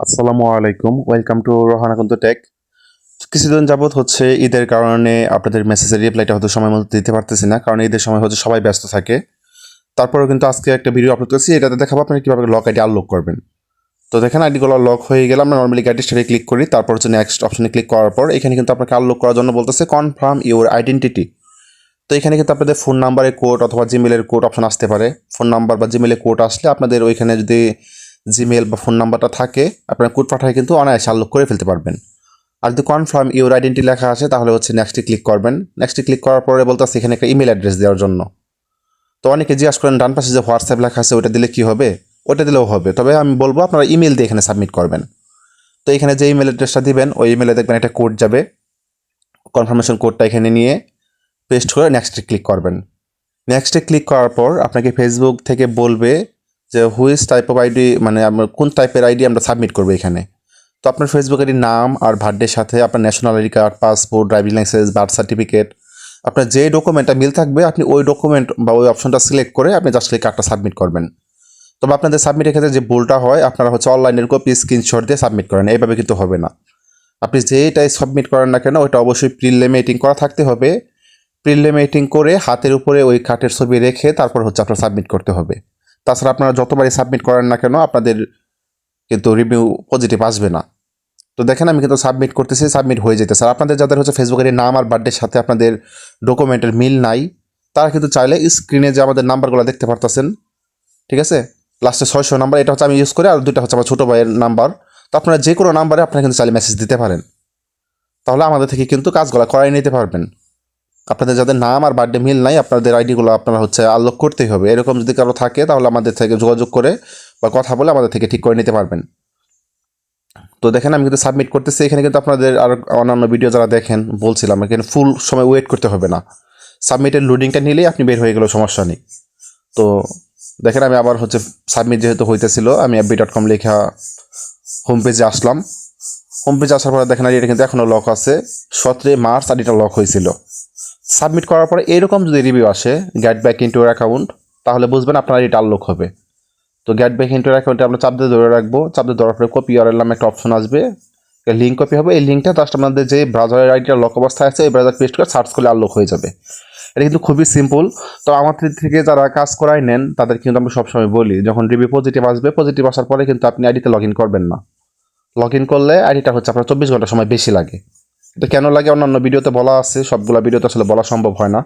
আসসালামু আলাইকুম। Welcome to Rohana কুন্তু টেক কিছুদিন যাবৎ হচ্ছে ঈদের কারণে আপনাদের মেসেজের রিপ্লাইটা হয়তো সময় মতো দিতে পারতেছি না, কারণ ঈদের সময় হচ্ছে সবাই ব্যস্ত থাকে। তারপরেও কিন্তু আজকে একটা ভিডিও আপলোড করছি, এটাতে দেখাবো আপনি কীভাবে লক আইডি আনলক করবেন। তো দেখেন আইডিগুলো লক হয়ে গেলে আমরা নর্মালি গাইডি স্টারে ক্লিক করি, তারপর হচ্ছে নেক্সট অপশনে ক্লিক করার পর এখানে কিন্তু আপনাকে আনলক করার জন্য বলতেছে কনফার্ম ইউর আইডেন্টিটি তো এখানে কিন্তু আপনাদের ফোন নাম্বারের কোড অথবা জিমেলের কোড অপশন আসতে পারে। ফোন নাম্বার বা জিমেলের কোড আসলে আপনাদের ওইখানে যদি জিমেল বা ফোন নাম্বারটা থাকে, আপনার কোড পাঠায় কিন্তু অনায়াসে আনলক করে ফেলতে পারবেন। আর যদি কনফার্ম ইউর আইডেন্টি লেখা আছে, তাহলে হচ্ছে নেক্সটে ক্লিক করবেন। নেক্সটে ক্লিক করার পরে বলতেছে এখানে একটা ইমেল অ্যাড্রেস দেওয়ার জন্য। তো অনেকে জিজ্ঞাসা করেন, ডান পাশে যে হোয়াটসঅ্যাপ লেখা আছে, ওটা দিলে কি হবে? ওটা দিলেও হবে। তবে আমি বলব, আপনারা ইমেল দিয়ে এখানে সাবমিট করবেন। তো এখানে যে ইমেল অ্যাড্রেসটা দিবেন, ওই ইমেলে দেখবেন একটা কোড যাবে। কনফার্মেশন কোডটা এখানে নিয়ে পেস্ট করে নেক্সটে ক্লিক করবেন। নেক্সটে ক্লিক করার পর আপনাকে ফেসবুক থেকে বলবে যে হুইস টাইপ অফ আইডি মানে আমরা কোন টাইপের আইডি আমরা সাবমিট করব এখানে। তো আপনার ফেসবুক আইডির নাম আর বার্থডের সাথে আপনার national ID card passport driving licence birth certificate আপনার যে ডকুমেন্টটা মিল থাকবে, আপনি ওই ডকুমেন্ট বা ওই অপশনটা সিলেক্ট করে আপনি জাস্ট এই কার্ডটা সাবমিট করবেন। তবে আপনাদের সাবমিটের ক্ষেত্রে যে ভুলটা হয়, আপনারা হচ্ছে অনলাইনের কপি স্ক্রিনশট দিয়ে সাবমিট করেন, এইভাবে কিন্তু হবে না। আপনি যেটাই সাবমিট করেন না কেন, ওইটা অবশ্যই প্রিলেমেটিং করা থাকতে হবে। প্রিলেমেটিং করে হাতের উপরে ওই কার্ডের ছবি রেখে তারপর হচ্ছে আপনার সাবমিট করতে হবে। তাছাড়া আপনারা যতবারই সাবমিট করেন না কেন, আপনাদের কিন্তু রিভিউ পজিটিভ আসবে না। তো দেখেন, আমি কিন্তু সাবমিট করতেছি সাবমিট হয়ে যেতে আর আপনাদের যাদের হচ্ছে ফেসবুকের নাম আর বার্থডের সাথে আপনাদের ডকুমেন্টের মিল নাই, তারা কিন্তু চাইলে স্ক্রিনে যে আমাদের নাম্বারগুলো দেখতে পারতেছেন, ঠিক আছে? লাস্টে ছয়শো নাম্বার এটা হচ্ছে আমি ইউজ করি, আর দুইটা হচ্ছে আমার ছোটো ভাইয়ের নাম্বার তো আপনারা যে কোনো নাম্বারে আপনারা কিন্তু চাইলে মেসেজ দিতে পারেন। তাহলে আমাদের থেকে কিন্তু কাজগুলো করাই নিতে পারবেন। আপনাদের যাদের নাম আর বার্থডে মিল নাই, আপনাদের আইডিগুলো আপনারা হচ্ছে আনলক করতেই হবে। এরকম যদি কারও থাকে, তাহলে আমাদের থেকে যোগাযোগ করে বা কথা বলে আমাদের থেকে ঠিক করে নিতে পারবেন। তো দেখেন, আমি কিন্তু সাবমিট করতেছি। এখানে কিন্তু আপনাদের আর অন্যান্য ভিডিও যারা দেখেন, বলছিলাম, এখানে ফুল সময় ওয়েট করতে হবে না। সাবমিটের লোডিংটা নিলেই আপনি বের হয়ে গেলেও সমস্যা নেই। তো দেখেন, আমি আবার হচ্ছে সাবমিট যেহেতু হইতেছিল, আমি অ্যাপবি ডট কম লেখা হোম পেজে আসলাম। হোম পেজে আসার পরে দেখেন এটা কিন্তু এখনও লক আছে। সতেরোই মার্চ আর এটা লক হয়েছিল। সাবমিট করার পরে এরকম যদি রিভিউ আসে গেট ব্যাক ইন্টু অ্যাকাউন্ট তাহলে বুঝবেন আপনার এটা আনলক হবে। তো গেট ব্যাক ইন্টু অ্যাকাউন্টে আমরা চাপ দিয়ে ধরে রাখব। চাপ দিয়ে ধরার পরে কপি আর নামে একটা অপশন আসবে। লিঙ্ক কপি হবে। এই লিঙ্কটা জাস্ট আপনাদের যে ব্রাউজারের আইডিটা লক অবস্থায় আছে, এই ব্রাউজার পেস্ট করে সার্চ করলে আনলক হয়ে যাবে। এটা কিন্তু খুবই সিম্পল তো আমাদের থেকে যারা কাজ করাই নেন, তাদের কিন্তু আমরা সবসময় বলি, যখন রিভিউ পজিটিভ আসবে পজিটিভ আসার পরে কিন্তু আপনি আইডিতে লগ ইন করবেন না। লগ ইন করলে আইডিটা হচ্ছে আপনার চব্বিশ ঘণ্টা সময় বেশি লাগে। এটা কেন লাগে? অন্যান্য ভিডিওতে বলা আছে, সবগুলো ভিডিওতে আসলে বলা সম্ভব হয় না।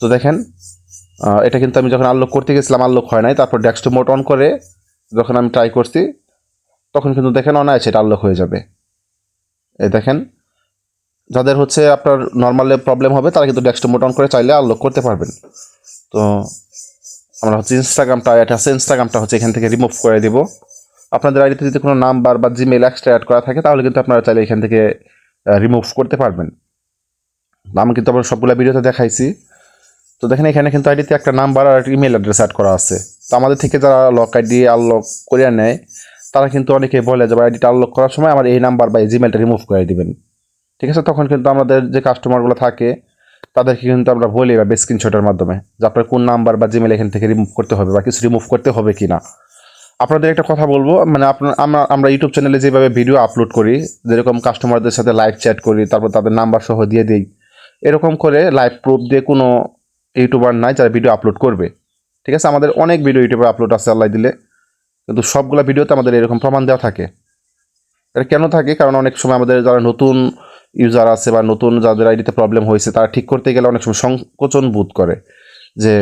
তো দেখেন এটা কিন্তু আমি যখন আনলক করতে গেছিলাম আনলক হয় নাই। তারপর ডেস্ক মোট অন করে যখন আমি ট্রাই করছি, তখন কিন্তু দেখেন অনায়াসে এটা আনলক হয়ে যাবে। এই দেখেন, যাদের হচ্ছে আপনার নর্মালে প্রবলেম হবে, তারা কিন্তু ডেস্ক মোট অন করে চাইলে আনলক করতে পারবেন। তো আমরা হচ্ছে ইনস্টাগ্রামটা এটা আছে ইনস্টাগ্রামটা হচ্ছে এখান থেকে রিমুভ করে দিব। আপনাদের আইডিতে যদি কোনো নাম্বার বা জিমেল এক্সট্রা অ্যাড করা থাকে, তাহলে কিন্তু আপনারা চাইলে এখান থেকে রিমুভ করতে পারবেন। আমি কিন্তু আমার সবগুলো ভিডিওতে দেখাইছি। তো দেখেন এখানে কিন্তু আইডিতে একটা নাম্বার আর একটা ইমেল অ্যাড্রেস অ্যাড করা আছে। তো আমাদের থেকে যারা লক আইডি আনলক করে নেয়, তারা কিন্তু অনেকে বলে যে আইডিটা আনলক করার সময় আমার এই নাম্বার বা এই জিমেলটা রিমুভ করে দিবেন। ঠিক আছে? তখন কিন্তু আমাদের যে কাস্টমারগুলো থাকে, তাদেরকে কিন্তু আমরা বলি বা স্ক্রিনশটের মাধ্যমে যে, আপনার কোন নাম্বার বা জিমেল এখান থেকে রিমুভ করতে হবে বা কিছু রিমুভ করতে হবে কি না আপনাদের একটা কথা বলব মানে আপনার আমরা আমরা ইউটিউব চ্যানেলে যেভাবে ভিডিও আপলোড করি, যেরকম কাস্টমারদের সাথে লাইভ চ্যাট করি, তারপর তাদের নাম্বার সহ দিয়ে দিই, এরকম করে লাইভ প্রুফ দিয়ে কোনো ইউটিউবার নাই যারা ভিডিও আপলোড করবে। ঠিক আছে? আমাদের অনেক ভিডিও ইউটিউবে আপলোড আছে, আল্লাহ দিলে। কিন্তু সবগুলো ভিডিওতে আমাদের এরকম প্রমাণ দেওয়া থাকে। এটা কেন থাকে? কারণ অনেক সময় আমাদের যারা নতুন ইউজার আছে বা নতুন যাদের আইডিতে প্রবলেম হয়েছে, তারা ঠিক করতে গেলে অনেক সময় সংকোচন বোধ করে যে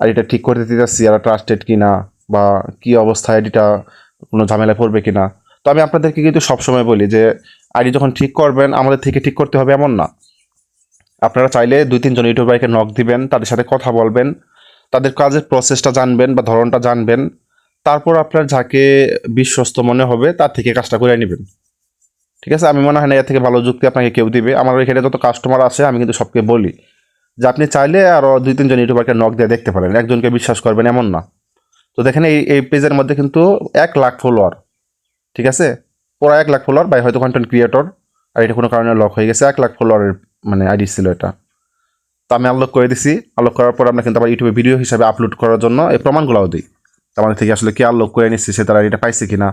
আইডিটা ঠিক করতে দিতেছি আর ট্রাস্টেড কিনা? বা কি অবস্থায় আইডিটা কোনো ঝামেলায় পড়বে কি না তো আমি আপনাদেরকে কিন্তু সবসময় বলি যে আইডি যখন ঠিক করবেন, আমাদের থেকে ঠিক করতে হবে এমন না। আপনারা চাইলে দুই, তিনজন ইউটিউবারকে নক দিবেন, তাদের সাথে কথা বলবেন, তাদের কাজের প্রসেসটা জানবেন বা ধরনটা জানবেন। তারপর আপনার যাকে বিশ্বস্ত মনে হবে, তার থেকে কাজটা করে নেবেন। ঠিক আছে? আমি মনে হয় না এর থেকে ভালো যুক্তি আপনাকে কেউ দিবে। আমার এখানে যত কাস্টমার আছে, আমি কিন্তু সবকে বলি যে, আপনি চাইলে আরও দুই, তিনজন ইউটিউবারকে নক দিয়ে দেখতে পারেন। একজনকে বিশ্বাস করবেন এমন না। তো দেখেন এই এই পেজের মধ্যে কিন্তু এক লাখ ফলোয়ার ঠিক আছে? পুরো এক লাখ ফলোয়ার বাই হয়তো কন্টেন্ট ক্রিয়েটর আর এটা কোনো কারণে লক হয়ে গেছে। এক লাখ ফলোয়ারের মানে আইডি ছিল এটা। তো আমি আনলক করে দিছি। আনলক করার পর আমরা কিন্তু আবার ইউটিউবে ভিডিও হিসাবে আপলোড করার জন্য এই প্রমাণগুলোও দিই। আমাদের থেকে আসলে কি আনলক করে নিচ্ছি, সে তারা এটা পাইছে কিনা